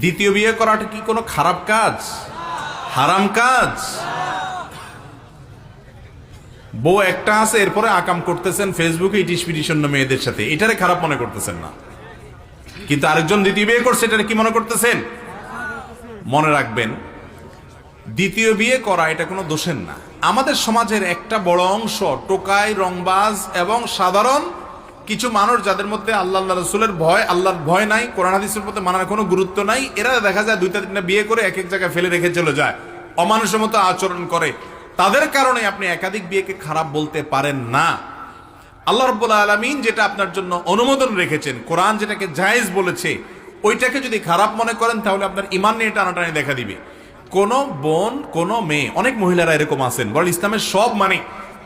দ্বিতীয় বিয়ে করাটা কি কোনো খারাপ কাজ? হারাম কাজ? বউ একটা আছে, এরপরে আকাম করতেছেন ফেসবুকে ইটিস পিটিশন মেয়েদের সাথে। এটারে খারাপ মনে করতেছেন না। কিন্তু আরেকজন দ্বিতীয় বিয়ে করছে, এটারে কি মনে করতেছেন? মনে রাখবেন, দ্বিতীয় বিয়ে করা, এটা কোনো দোষের না। আমাদের সমাজের একটা বড় অংশ টোকাই রংবাজ এবং সাধারণ কিছু মানুষ যাদের মধ্যে আল্লাহ আল্লাহ রসুলের ভয়, আল্লাহর ভয় নাই, কোরআন হাদিসের মধ্যে মানার কোনো গুরুত্ব নাই, এরা দেখা যায় দুইটা তিনটা বিয়ে করে এক এক জায়গায় ফেলে রেখে চলে যায়, অমানুষের মতো আচরণ করে। তাদের কারণে আপনি একাধিক বিয়েকে খারাপ বলতে পারেন না। আল্লাহ রব্বুল আলমিন যেটা আপনার জন্য অনুমোদন রেখেছেন, কোরআন যেটাকে জায়েজ বলেছে, ওইটাকে যদি খারাপ মনে করেন তাহলে আপনার ইমান নিয়ে টানাটানি দেখা দিবে। কোন বোন, কোন মেয়ে, অনেক মহিলারা এরকম আছেন বল ইসলামের সব মানে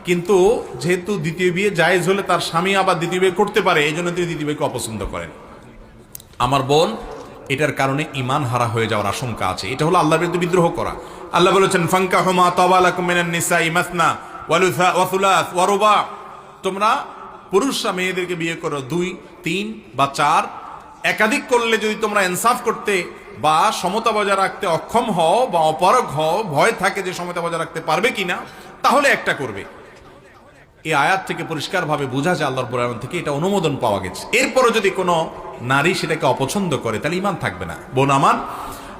কিন্তু যেহেতু দ্বিতীয় বিয়ে জায়েজ হলে তার স্বামী আবার দ্বিতীয় বিয়ে করতে পারে, এই জন্য তিনি দ্বিতীয় বিয়েকে অপছন্দ করেন। আমার বোন, এটার কারণে ইমান হারা হয়ে যাওয়ার আশঙ্কা আছে। এটা হলো আল্লাহর বিরুদ্ধে বিদ্রোহ করা। আল্লাহ বলেছেন ফাঙ্কা হুমা নিসা ইমাসনা তোমরা পুরুষরা মেয়েদেরকে বিয়ে করো দুই, তিন বা চার। একাধিক করলে যদি তোমরা ইনসাফ করতে বা সমতা বজায় রাখতে অক্ষম হও বা অপারগ হও, ভয় থাকে যে সমতা বজায় রাখতে পারবে কিনা, তাহলে একটা করবে। এই আয়াত থেকে পরিষ্কারভাবে বোঝা যায় আল্লাহর বুরায়ন থেকে এটা অনুমোদন পাওয়া গেছে। এরপরও যদি কোনো নারী সেটাকে অপছন্দ করে, তাহলে ইমান থাকবে না। বোন আমার,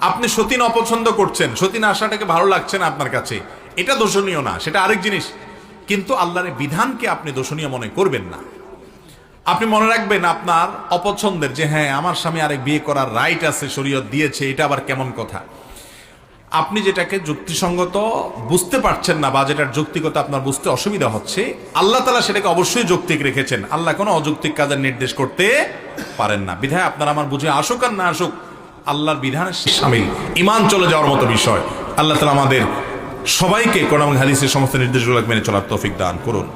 আপনি সতীন অপছন্দ করছেন সতীন আসাটাকে ভালো লাগছে না আপনার কাছে, এটা দোষণীয় না, সেটা আরেক জিনিস। কিন্তু আল্লাহর বিধানকে আপনি দোষণীয় মনে করবেন না। আপনি মনে রাখবেন আপনার অপছন্দের যে হ্যাঁ আমার স্বামী আরেক বিয়ে করার রাইট আছে, শরীয়ত দিয়েছে, এটা আবার কেমন কথা? আপনি যেটাকে যুক্তিসঙ্গত বুঝতে পারছেন না বা যেটার যৌক্তিকতা আপনার বুঝতে অসুবিধা হচ্ছে, আল্লাহ তালা সেটাকে অবশ্যই যৌক্তিক রেখেছেন। আল্লাহ কোনো অযৌক্তিক কাজের নির্দেশ করতে পারেন না। বিধায় আপনার আমার বুঝে আসুক আর না আসুক, আল্লাহর বিধানের সামিল। ইমান চলে যাওয়ার মতো বিষয়। আল্লাহ তালা আমাদের সবাইকে কোরআন হাদিসের সমস্ত নির্দেশগুলো মেনে চলার তৌফিক দান করুন।